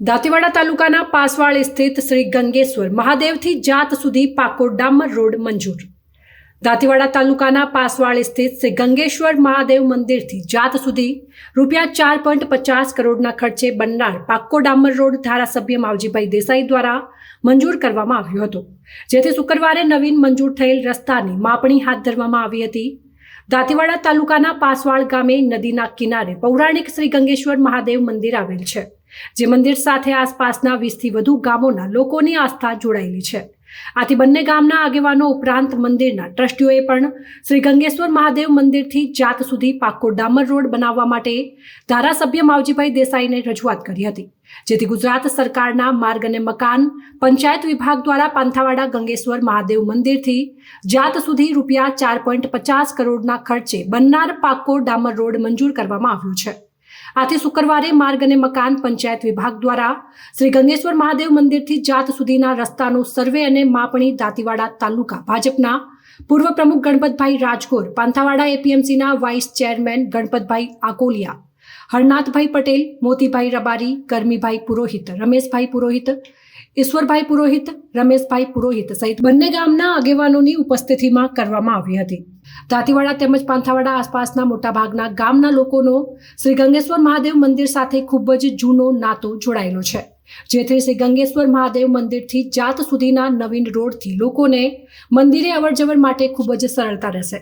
દાંતીવાડા તાલુકાના પાસવાળ સ્થિત શ્રી ગંગેશ્વર મહાદેવથી જાત સુધી પાકો ડામર રોડ મંજૂર. દાંતીવાડા તાલુકાના પાસવાળ સ્થિત શ્રી ગંગેશ્વર મહાદેવ મંદિરથી જાત સુધી રૂપિયા ચાર પોઈન્ટ પચાસ કરોડના ખર્ચે બનનાર પાક્કો ડામર રોડ ધારાસભ્ય માવજીભાઈ દેસાઈ દ્વારા મંજૂર કરવામાં આવ્યો હતો. જેથી શુક્રવારે નવીન મંજૂર થયેલ રસ્તાની માપણી હાથ ધરવામાં આવી હતી. દાંતીવાડા તાલુકાના પાસવાળ ગામે નદીના કિનારે પૌરાણિક શ્રી ગંગેશ્વર મહાદેવ મંદિર આવેલ છે. જે મંદિર સાથે આસપાસના વીસથી વધુ ગામોના લોકોની આસ્થા જોડાયેલી છે. આથી બંને ગામના આગેવાનો ઉપરાંત મંદિરના ટ્રસ્ટીઓએ પણ શ્રી ગંગેશ્વર મહાદેવ મંદિરથી જાત સુધી પાક્કો ડામર રોડ બનાવવા માટે ધારાસભ્ય માવજીભાઈ દેસાઈને રજૂઆત કરી હતી, જેથી ગુજરાત સરકારના માર્ગ અને મકાન પંચાયત વિભાગ દ્વારા પાંથાવાડા ગંગેશ્વર મહાદેવ મંદિરથી જાત સુધી રૂપિયા ચાર પોઈન્ટ પચાસ કરોડના ખર્ચે બનનાર પાક્કો ડામર રોડ મંજૂર કરવામાં આવ્યો છે. આથી શુક્રવારે માર્ગ અને મકાન પંચાયત વિભાગ દ્વારા શ્રી ગંગેશ્વર મહાદેવ મંદિરથી જાત સુધીના રસ્તાનું સર્વે અને માપણી દાંતીવાડા તાલુકા ભાજપના પૂર્વ પ્રમુખ ગણપતભાઈ રાજગોર પાંથાવાડા એપીએમસીના વાઇસ ચેરમેન ગણપતભાઈ આકોલિયા, હરનાથભાઈ પટેલ, મોતીભાઈ રબારી કરમીભાઈ પુરોહિત, રમેશભાઈ પુરોહિત, ઈશ્વરભાઈ પુરોહિત, રમેશભાઈ પુરોહિત સહિત બંને ગામના આગેવાનોની ઉપસ્થિતિમાં કરવામાં આવી હતી. દાંતીવાડા તેમજ પાંથાવાડા આસપાસના મોટાભાગના ગામના લોકોનો શ્રી ગંગેશ્વર મહાદેવ મંદિર સાથે ખૂબ જ જૂનો નાતો જોડાયેલો છે, જેથી શ્રી ગંગેશ્વર મહાદેવ મંદિરથી જાત સુધીના નવીન રોડથી લોકોને મંદિરે અવરજવર માટે ખૂબ જ સરળતા રહેશે.